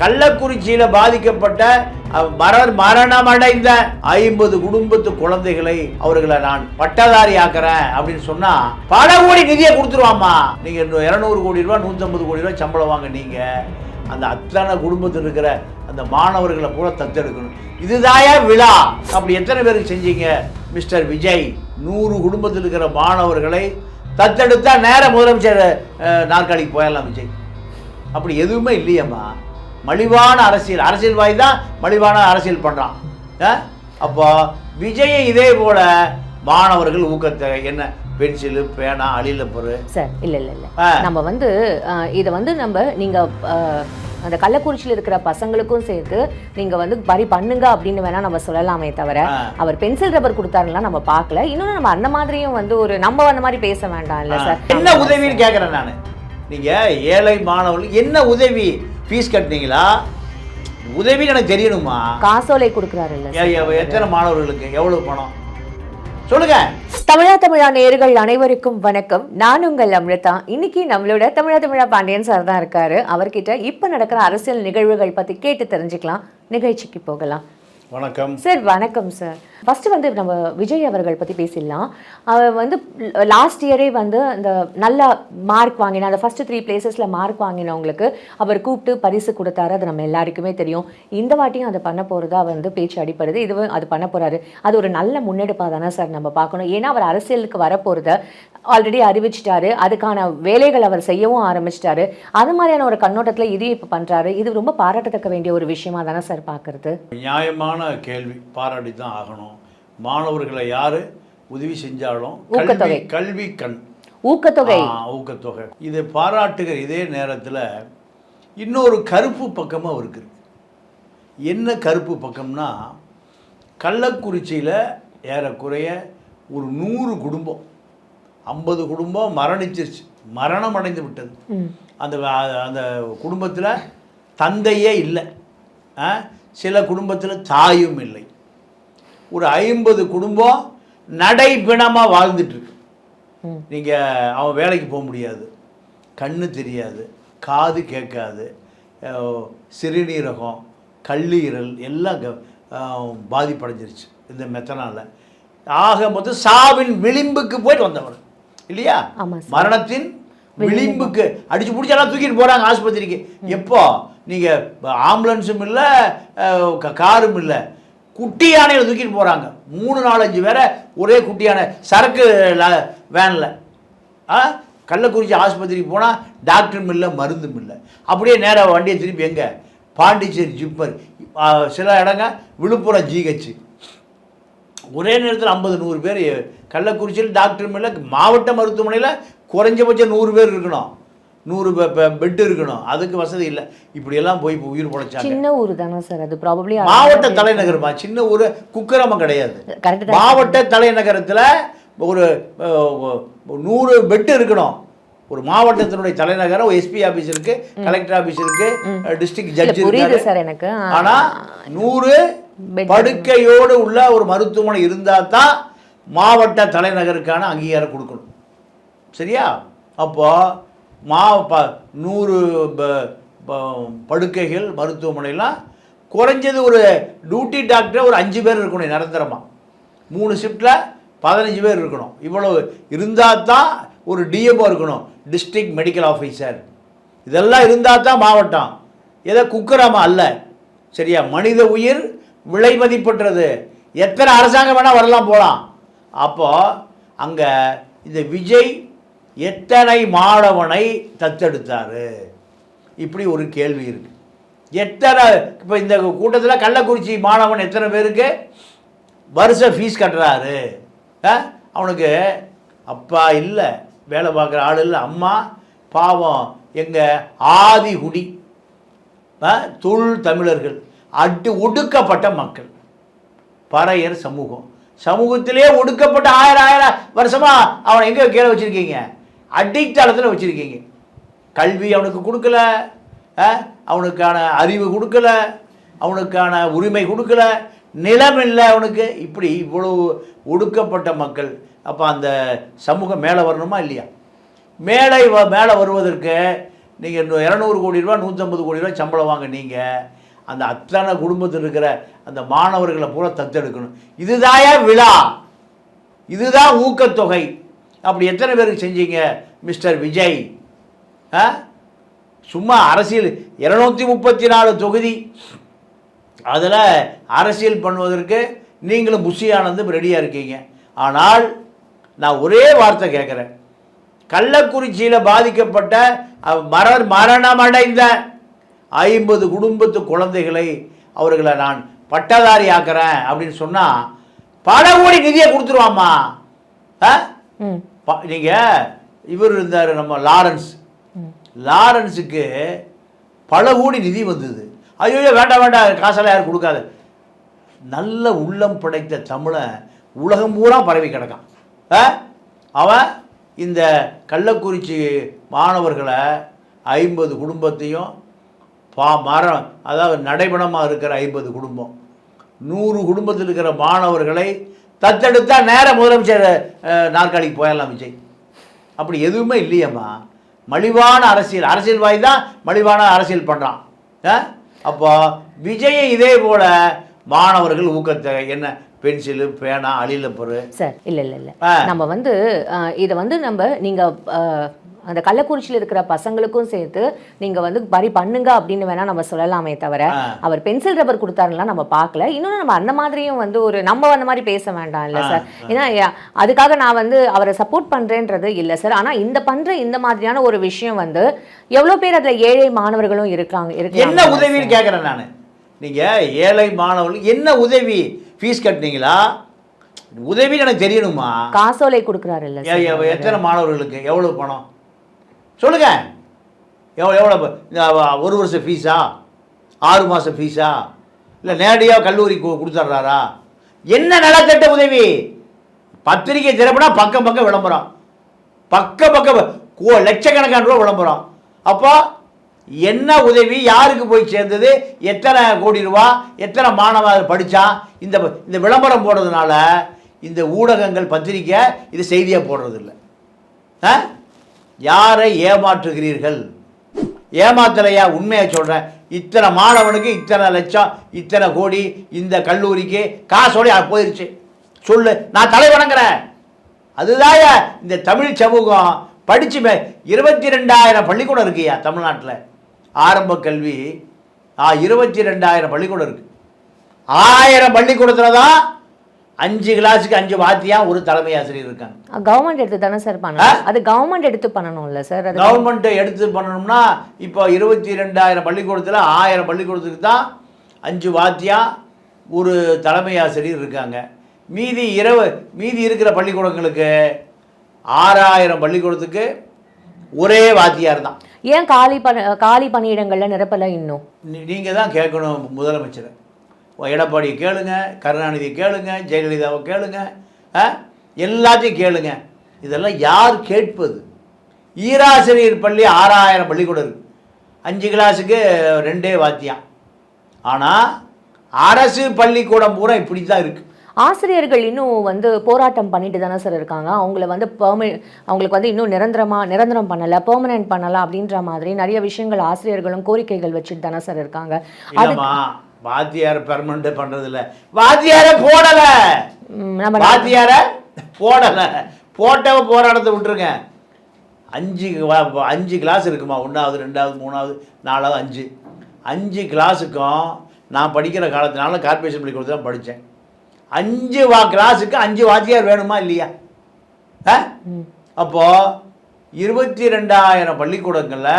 கள்ளக்குறிச்சியில் பாதிக்கப்பட்ட மரண மரணம் மரணமடைந்த ஐம்பது குடும்பத்து குழந்தைகளை அவர்களை நான் பட்டதாரி ஆக்குறேன் அப்படின்னு சொன்னா பல கோடி நிதியை கொடுத்துருவாம்மா. நீங்க இருநூறு கோடி ரூபாய் நூற்றம்பது கோடி ரூபாய் சம்பளம் வாங்க நீங்க. அந்த அத்தனை குடும்பத்தில் இருக்கிற அந்த மாணவர்களை கூட தத்தெடுக்கணும். இதுதாயா விழா? அப்படி எத்தனை பேருக்கு செஞ்சீங்க மிஸ்டர் விஜய்? நூறு குடும்பத்தில் இருக்கிற மாணவர்களை தத்தெடுத்தா நேர முதலமைச்சர் நாற்காலிக்கு போயிடலாம் விஜய். அப்படி எதுவுமே இல்லையம்மா. மலிவான அரசியல். அரசியல்வாதி தான் மலிவான அரசியல் பண்ணுறான் அப்போ விஜயை இதே போல மாணவர்கள் ஊக்கத்தை என்ன? பென்சிலு பேனா அழில பொருள் சார் இல்ல இல்ல இல்ல. நம்ம வந்து இதை வந்து நம்ம நீங்க அஹ், அந்த கள்ளக்குறிச்சியில் இருக்கிற பசங்களுக்கும் சேர்த்து நீங்க வந்து வரி பண்ணுங்க அப்படின்னு வேணா நம்ம சொல்லலாமே தவிர. அவர் பென்சில் ரப்பர் கொடுத்தாருலாம் நம்ம பார்க்கல. இன்னொன்று நம்ம அந்த மாதிரியும் வந்து ஒரு நம்ம அந்த மாதிரி பேச வேண்டாம் இல்ல சார். என்ன உதவின்னு கேட்குறேன் நான். நீங்கள் ஏழை மாணவர்கள் என்ன உதவி? ஃபீஸ் கட்டினீங்களா? உதவின்னு எனக்கு தெரியணுமா? காசோலை கொடுக்குறாரு எத்தனை மாணவர்களுக்கு? எவ்வளவு பணம்? சொல்லுங்க. தமிழா தமிழா நேயர்கள் அனைவருக்கும் வணக்கம். நான் உங்கள் அமிர்தா. இன்னைக்கு நம்மளோட தமிழா தமிழா பாண்டியன் சார் தான் இருக்காரு. அவர்கிட்ட இப்ப நடக்கிற அரசியல் நிகழ்வுகள் பத்தி கேட்டு தெரிஞ்சுக்கலாம். நிகழ்ச்சிக்கு போகலாம். வணக்கம். சார் வணக்கம் சார். ஃபஸ்ட்டு வந்து நம்ம விஜய் அவர்கள் பற்றி பேசிடலாம். அவர் வந்து லாஸ்ட் இயரே வந்து இந்த நல்ல மார்க் வாங்கின அந்த ஃபர்ஸ்ட் த்ரீ பிளேசஸில் மார்க் வாங்கினவங்களுக்கு அவர் கூப்பிட்டு பரிசு கொடுத்தாரு. அது நம்ம எல்லாருக்குமே தெரியும். இந்த வாட்டியும் அதை பண்ண போகிறதா வந்து பேச்சு அடிப்படுது இதுவும் அது பண்ண போகிறாரு அது ஒரு நல்ல முன்னெடுப்பாக தானே சார் நம்ம பார்க்கணும். ஏன்னா அவர் அரசியலுக்கு வரப்போகிறத ஆல்ரெடி அறிவிச்சிட்டாரு. அதுக்கான வேலைகள் அவர் செய்யவும் ஆரம்பிச்சிட்டாரு. அது மாதிரியான ஒரு கண்ணோட்டத்தில் இதையும் இப்போ பண்ணுறாரு இது ரொம்ப பாராட்டத்தக்க வேண்டிய ஒரு விஷயமா தானே சார் பார்க்குறது நியாயமான கேள்வி. பாராட்டி தான் ஆகணும். மாணவர்களை யாரு உதவி செஞ்சாலும். கல்வி கல்வி கண். ஊக்கத்தொகை. ஊக்கத்தொகை. இது பாராட்டுகிற இதே நேரத்தில் இன்னொரு கருப்பு பக்கமும் இருக்குது என்ன கருப்பு பக்கம்னா கள்ளக்குறிச்சியில் ஏறக்குறைய ஒரு நூறு குடும்பம். ஐம்பது குடும்பம் மரணிச்சிருச்சு. மரணம் அடைந்து விட்டது. அந்த அந்த குடும்பத்தில் தந்தையே இல்லை? சில குடும்பத்தில் தாயும் இல்லை. ஒரு ஐம்பது குடும்பம் நடைபிணமாக வாழ்ந்துட்டு இருக்கு ம். நீங்கள் அவன் வேலைக்கு போக முடியாது. கண்ணு தெரியாது. காது கேட்காது. சிறுநீரகம் கல்லீரல் எல்லாம் பாதிப்படைஞ்சிருச்சு இந்த மெத்தனால. ஆக மொத்தம் சாவின் விளிம்புக்கு போயிட்டு வந்தவர். இல்லையா. மரணத்தின் விளிம்புக்கு அடிச்சு பிடிச்செல்லாம் தூக்கிட்டு போறாங்க ஆஸ்பத்திரிக்கு. எப்போ? நீங்க ஆம்புலன்ஸும் இல்லை காரும் இல்லை. குட்டி யானையில் தூக்கிட்டு போகிறாங்க மூணு நாலஞ்சு பேரை ஒரே குட்டி யானை சரக்கு வேனில். ஆ? கள்ளக்குறிச்சி ஆஸ்பத்திரிக்கு போனால் டாக்டரும் இல்லை மருந்தும் இல்லை. அப்படியே நேராக வண்டியை திருப்பி எங்கே? பாண்டிச்சேரி ஜிப்பர். சில இடங்க விழுப்புரம் ஜிஹெச். ஒரே நேரத்தில் ஐம்பது நூறு பேர். கள்ளக்குறிச்சியில் டாக்டரும் இல்லை மாவட்ட மருத்துவமனையில் குறைஞ்சபட்சம் நூறு பேர் இருக்கணும். நூறு பெட் இருக்கணும். அதுக்கு வசதி இல்லை. இப்படியெல்லாம் போய் உயிர் பொழைச்சாங்க. சின்ன ஊர் தானே சார். அது ப்ராபப்ளி மாவட்ட தலைநகர்மா? சின்ன ஊர் குக்கிரமம் கிடையாது. மாவட்ட தலைநகரத்தில் ஒரு நூறு பெட்டு இருக்கணும். ஒரு மாவட்டத்தினுடைய தலைநகரம் எஸ்பி ஆபீஸ் இருக்கு கலெக்டர் ஆபீஸ் இருக்கு டிஸ்ட்ரிக்ட் ஜட்ஜ் புரியுது சார் எனக்கு. ஆ, ஆனா நூறு. படுக்கையோடு உள்ள ஒரு மருத்துவமனை இருந்தா தான் மாவட்ட தலைநகருக்கான அங்கீகாரம் கொடுக்கணும். சரியா? அப்போ மா ப நூறு ப- ப- படுக்கைகள் மருத்துவமனைலாம் குறைஞ்சது ஒரு டியூட்டி டாக்டர் ஒரு அஞ்சு பேர் இருக்கணும் நிரந்தரமாக மூணு ஷிஃப்டில் பதினஞ்சு பேர் இருக்கணும். இவ்வளவு இருந்தால் தான் ஒரு டிஎம்ஓ இருக்கணும் டிஸ்ட்ரிக்ட் மெடிக்கல் ஆஃபீஸர் இதெல்லாம் இருந்தால் தான் மாவட்டம். எதை குக்கராமா அல்ல. சரியா? மனித உயிர் விலை மதிப்பற்றது. எத்தனை அரசாங்கம் வேணால் வரலாம் போகலாம் அப்போது அங்கே இந்த விஜய் எத்தனை மாணவனை தத்தெடுத்தாரு? இப்படி ஒரு கேள்வி இருக்கு. எத்தனை இப்போ இந்த கூட்டத்தில் கள்ளக்குறிச்சி மாணவன் எத்தனை பேருக்கு? வருஷ ஃபீஸ் கட்டுறாரு. ஆ? அவனுக்கு அப்பா இல்லை வேலை பார்க்குற ஆள் இல்லை அம்மா பாவம் எங்கள் ஆதிகுடி ஆ? தொழில் தமிழர்கள் அட்டு ஒடுக்கப்பட்ட மக்கள் பறையர் சமூகம். சமூகத்திலே ஒடுக்கப்பட்ட ஆயிரம் ஆயிரம் வருஷமாக அவனை எங்கே கீழே வச்சிருக்கீங்க? அடித்தளத்தில் வச்சுருக்கீங்க. கல்வி அவனுக்கு கொடுக்கல அவனுக்கான அறிவு கொடுக்கல அவனுக்கான உரிமை கொடுக்கல நிலம் இல்லை அவனுக்கு. இப்படி இவ்வளவு ஒடுக்கப்பட்ட மக்கள் அப்போ அந்த சமூகம் மேலே வரணுமா இல்லையா? மேலே வ மேலே வருவதற்கு நீங்கள் இன்னும் இரநூறு கோடி ரூபா நூற்றம்பது கோடி ரூபா சம்பளம் வாங்க நீங்கள் அந்த அத்தனை குடும்பத்தில் இருக்கிற அந்த மாணவர்களை பூரா தத்தெடுக்கணும். இதுதாயா விழா? இதுதான் ஊக்கத்தொகை. அப்படி எத்தனை பேருக்கு செஞ்சீங்க மிஸ்டர் விஜய்? ஆ? சும்மா அரசியல் இருநூத்தி முப்பத்தி நாலு தொகுதி. அதில் அரசியல் பண்ணுவதற்கு நீங்களும் புஷியானந்தும் ரெடியாக இருக்கீங்க. ஆனால் நான் ஒரே வார்த்தை கேட்குறேன். கள்ளக்குறிச்சியில் பாதிக்கப்பட்ட மரண மரணமடைந்த ஐம்பது குடும்பத்து குழந்தைகளை அவர்களை நான் பட்டதாரி ஆக்குறேன் அப்படின்னு சொன்னால் பல கோடி நிதியை கொடுத்துருவாம்மா. ஆ? ம் ப- நீங்க இவர் இருந்தார் நம்ம லாரன்ஸ். லாரன்ஸுக்கு பல கோடி நிதி வந்தது. ஐயோ வேண்டாம் வேண்டாம் காசெல்லாம் யாரும் கொடுக்காத. நல்ல உள்ளம் படைத்த தமிழன் உலகம் பூரா பரவி கிடக்கான்? அவன் இந்த கள்ளக்குறிச்சி மாணவர்களை ஐம்பது குடும்பத்தையும் பா மரம் அதாவது நடைபணமாக இருக்கிற ஐம்பது குடும்பம். நூறு குடும்பத்தில் இருக்கிற மாணவர்களை தத்தெடுத்தா நேர முதலமைச்சர் நாற்காலிக்கு போயிடலாம் விஜய். அப்படி எதுவுமே இல்லையம்மா. மலிவான அரசியல். அரசியல்வாதி தான் மலிவான அரசியல் பண்ணுறான் அப்போ விஜயை இதே போல மாணவர்கள் ஊக்கத்தொகை என்ன பென்சிலு பேனா அழிலப்பொரு சார் இல்ல இல்ல இல்ல. ஆ. நம்ம வந்து இதை வந்து நம்ம நீங்க அஹ், அந்த கள்ளக்குறிச்சியில் இருக்கிற பசங்களுக்கும் சேர்த்து நீங்க வந்து வரி பண்ணுங்க அப்படின்னு வேணா நம்ம சொல்லலாமே தவிர. அவர் பென்சில் ரப்பர் கொடுத்தாருலாம் நம்ம பார்க்கல. இன்னொன்று நம்ம அந்த மாதிரியும் வந்து ஒரு நம்ம அந்த மாதிரி பேச வேண்டாம் இல்ல சார். ஏன்னா அதுக்காக நான் வந்து அவரை சப்போர்ட் பண்றேன்றது இல்ல சார். ஆனா இந்த பண்ற இந்த மாதிரியான ஒரு விஷயம் வந்து எவ்வளவு பேர் அதுல ஏழை மாணவர்களும் இருக்காங்க என்ன உதவின்னு கேட்குறேன் நான். நீங்கள் ஏழை மாணவர்கள் என்ன உதவி ஃபீஸ் கட்டினீங்களா? உதவின்னு எனக்கு தெரியணுமா? காசோலை கொடுக்குறாரு இல்ல எத்தனை மாணவர்களுக்கு? எவ்வளோ பணம்? சொல்லுங்க. எவ்வளோ எவ்வளோ இந்த ஒரு வருஷம் ஃபீஸா ஆறு மாதம் ஃபீஸா இல்லை நேரடியாக கல்லூரி கொடுத்துட்றாரா என்ன நலத்திட்ட உதவி? பத்திரிக்கை திறப்புனா பக்கம் பக்கம் விளம்பரம். பக்க பக்கம் கோ லட்சக்கணக்கான ரூபா விளம்பரம். அப்போ என்ன உதவி? யாருக்கு போய் சேர்ந்தது? எத்தனை கோடி ரூபா? எத்தனை மாணவர் படித்தா இந்த இந்த விளம்பரம் போடுறதுனால இந்த ஊடகங்கள் பத்திரிக்கை இது செய்தியாக போடுறதில்ல. ஆ? யாரை ஏமாற்றுகிறீர்கள்? ஏமாத்தலையா? உண்மையை சொல்கிறேன் இத்தனை மாணவனுக்கு இத்தனை லட்சம் இத்தனை கோடி இந்த கல்லூரிக்கு காசோட போயிடுச்சு சொல்லு நான் தலை வணங்குறேன். அதுதாயா இந்த தமிழ் சமூகம் படிச்சுமே இருபத்தி ரெண்டாயிரம் பள்ளிக்கூடம் இருக்குயா தமிழ்நாட்டில். ஆரம்ப கல்வி இருபத்தி ரெண்டாயிரம் பள்ளிக்கூடம் இருக்கு. ஆயிரம் பள்ளிக்கூடத்தில் தான் அஞ்சு கிளாஸுக்கு அஞ்சு வாத்தியா ஒரு தலைமை ஆசிரியர் இருக்காங்க. கவர்மெண்ட் எடுத்து தானே சார் பண்ணணும்? அது கவர்மெண்ட் எடுத்து பண்ணணும்ல சார் அது கவர்மெண்ட்டை எடுத்து பண்ணணும்னா இப்போ இருபத்தி ரெண்டாயிரம் பள்ளிக்கூடத்தில் ஆயிரம் பள்ளிக்கூடத்துக்கு தான் அஞ்சு வாத்தியா ஒரு தலைமை ஆசிரியர் இருக்காங்க. மீதி இரவு மீதி இருக்கிற பள்ளிக்கூடங்களுக்கு ஆறாயிரம் பள்ளிக்கூடத்துக்கு ஒரே வாத்தியார் தான். ஏன் காலி பணி காலி பணியிடங்கள்ல நிரப்பல இன்னும்? நீங்கள் தான் கேட்கணும் முதலமைச்சரை. எடப்பாடியை கேளுங்க கருணாநிதி கேளுங்க ஜெயலலிதாவை கேளுங்க? எல்லாத்தையும் கேளுங்க. இதெல்லாம் யார் கேட்பது? ஈராசிரியர் பள்ளி ஆறாயிரம் பள்ளிக்கூடம் இருக்கு. அஞ்சு கிளாஸுக்கு ரெண்டே வாத்தியம் ஆனால் அரசு பள்ளிக்கூடம் பூரா இப்படி தான் இருக்குது ஆசிரியர்கள் இன்னும் வந்து போராட்டம் பண்ணிட்டு தானே சார் இருக்காங்க. அவங்கள வந்து பெர்மி அவங்களுக்கு வந்து இன்னும் நிரந்தரமா நிரந்தரம் பண்ணல பெர்மனன்ட் பண்ணல அப்படின்ற மாதிரி நிறைய விஷயங்கள் ஆசிரியர்களும் கோரிக்கைகள் வச்சுட்டு தானே சார் இருக்காங்க. அது வாத்தியார் பெர்மனண்ட் பண்ணுறதில்ல வாத்தியாரை போடலை. வாத்தியார போடலை. போட்டவ போராட்டத்தை விட்டுருங்க. அஞ்சு அஞ்சு கிளாஸ் இருக்குமா? ஒன்றாவது ரெண்டாவது மூணாவது நாலாவது அஞ்சு. அஞ்சு கிளாஸுக்கும் நான் படிக்கிற காலத்தினால கார்பரேஷன் பள்ளிக்கூடத்தில் தான் படித்தேன் அஞ்சு வா கிளாஸுக்கு அஞ்சு வாத்தியார் வேணுமா இல்லையா. அப்போது இருபத்தி ரெண்டாயிரம் பள்ளிக்கூடங்களில்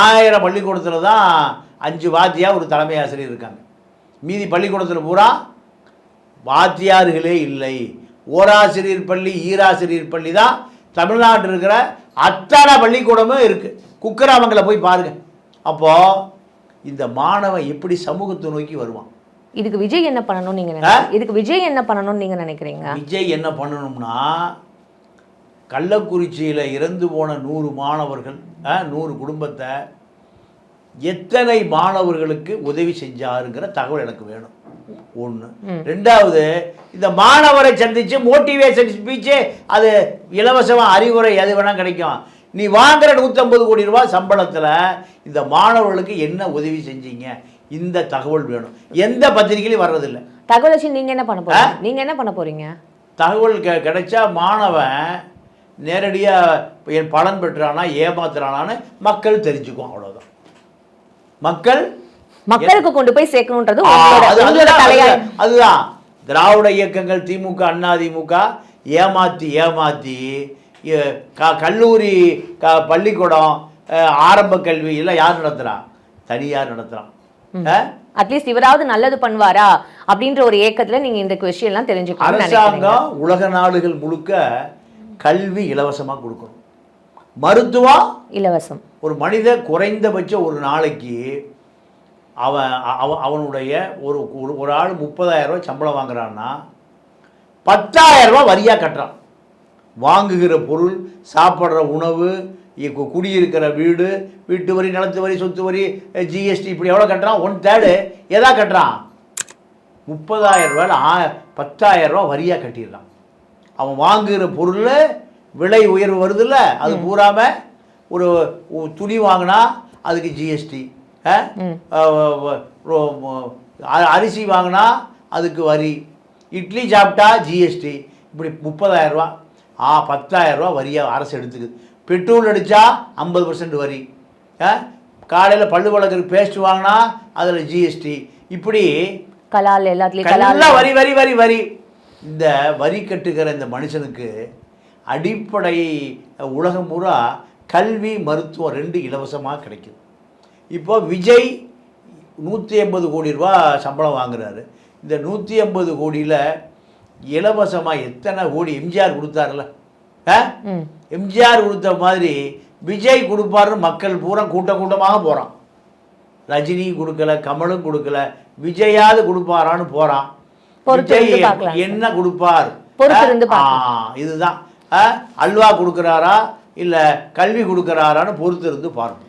ஆயிரம் பள்ளிக்கூடத்தில் தான் அஞ்சு வாத்தியார் ஒரு தலைமை ஆசிரியர் இருக்காங்க. மீதி பள்ளிக்கூடத்தில் பூரா வாத்தியார்களே இல்லை. ஓராசிரியர் பள்ளி ஈராசிரியர் பள்ளி தான் தமிழ்நாட்டில் இருக்கிற அத்தனை பள்ளிக்கூடமும் இருக்குது குக்கிராமங்களை போய் பாருங்க. அப்போது இந்த மாணவன் எப்படி சமூகத்தை நோக்கி வருவான்? இதுக்கு விஜய் என்ன பண்ணணும்னு நீங்க நினைக்கிறீங்க? இதுக்கு விஜய் என்ன பண்ணணும்னு நீங்க நினைக்கிறீங்க? விஜய் என்ன பண்ணணும்னா கள்ளக்குறிச்சியில் இறந்து போன நூறு மாணவர்கள் நூறு குடும்பத்தை எத்தனை மாணவர்களுக்கு உதவி செஞ்சாருங்கிற தகவல் எனக்கு வேணும். ஒன்று ரெண்டாவது இந்த மாணவரை சந்தித்து மோட்டிவேஷன் ஸ்பீச்சு அது இலவசமாக அறிவுரை எது வேணால் கிடைக்கும். நீ வாங்குற நூற்றம்பது கோடி ரூபாய் சம்பளத்தில் இந்த மாணவர்களுக்கு என்ன உதவி செஞ்சீங்க? இந்த தகவல் வேணும். எந்த பத்திரிகையிலும் வர்றதில்லை. தகவல் வச்சு நீங்க என்ன பண்ண போறீங்க? நீங்க என்ன பண்ண போறீங்க? தகவல் கெ கிடைச்சா மாணவன் நேரடியாக என் பலன் பெற்றானா ஏமாத்துறானான்னு மக்கள் தெரிஞ்சுக்குவோம் அவ்வளோதான் மக்கள் மக்களுக்கு கொண்டு போய் சேர்க்கணுன்றது அதுதான், திராவிட இயக்கங்கள் திமுக அண்ணா திமுக ஏமாத்தி க- கல்லூரி க பள்ளிக்கூடம் ஆரம்ப கல்வி எல்லாம் யார் நடத்துறா? தனியார் நடத்துறான்? அட்லீஸ்ட் இவராவது நல்லது பண்ணுவாரா? அப்படின்ற ஒரு ஏக்கத்துல நீங்க இந்த கொஸ்டின் எல்லாம் தெரிஞ்சுக்கணும்னு நினைக்கிறீங்க. அரசாங்கம் உலக நாடுகள் முழுக்க கல்வி இலவசமாக கொடுக்கணும். மருத்துவம் இலவசம். ஒரு மனித குறைந்தபட்சம் ஒரு நாளைக்கு அவன் அவன் அவனுடைய ஒரு ஒரு- ஆள் முப்பதாயிரம் ரூபாய் சம்பளம் வாங்குறான்னா பத்தாயிரம் ரூபாய் வரியாக கட்டுறான். வாங்குகிற பொருள் சாப்பிட்ற உணவு குடியிருக்கிற வீடு வீட்டு வரி நிலத்து வரி சொத்து வரி ஜிஎஸ்டி இப்படி எவ்வளோ கட்டுறான்? ஒன் தேர்டு எதா கட்டுறான்? முப்பதாயிரம் ரூபாயில் ஆ பத்தாயிரம் ரூபா வரியாக கட்டிடுறான். அவன் வாங்குகிற பொருள் விலை உயர்வு வருதுல்ல அது பூராம ஒரு துணி வாங்கினா அதுக்கு ஜிஎஸ்டி. அரிசி வாங்கினா அதுக்கு வரி. இட்லி சாப்பிட்டா ஜிஎஸ்டி இப்படி முப்பதாயிரம் ரூபா. ஆ பத்தாயிரம் ரூபா வரியாக அரசு எடுத்துக்குது. பெட்ரோல் அடித்தா ஐம்பது பர்சன்ட் வரி. காலையில் பல்லு வளர்க்குறதுக்கு பேஸ்ட் வாங்கினா அதில் ஜிஎஸ்டி இப்படி கலால் எல்லாத்துலயும் வரி வரி வரி வரி. இந்த வரி கட்டுகிற இந்த மனுஷனுக்கு அடிப்படை உலகம் பூரா கல்வி மருத்துவம் ரெண்டு இலவசமாக கிடைக்குது. இப்போ விஜய் நூற்றி எண்பது கோடி ரூபா சம்பளம் வாங்குறாரு. இந்த நூற்றி எண்பது கோடியில் இலவசமாக எத்தனை கோடி எம்ஜிஆர் கொடுத்தாருல? எம்ஜிஆர் கொடுத்த மாதிரி விஜய் கொடுப்பாருன்னு மக்கள் பூரா கூட்டம் கூட்டமாக போகிறான் ரஜினி கொடுக்கல கமலும் கொடுக்கல விஜயாவது கொடுப்பாரான்னு போகிறான் விஜய் என்ன கொடுப்பார்? இதுதான். அல்வா கொடுக்குறாரா இல்லை கல்வி கொடுக்குறாரான்னு பொறுத்து இருந்து பார்ப்போம்.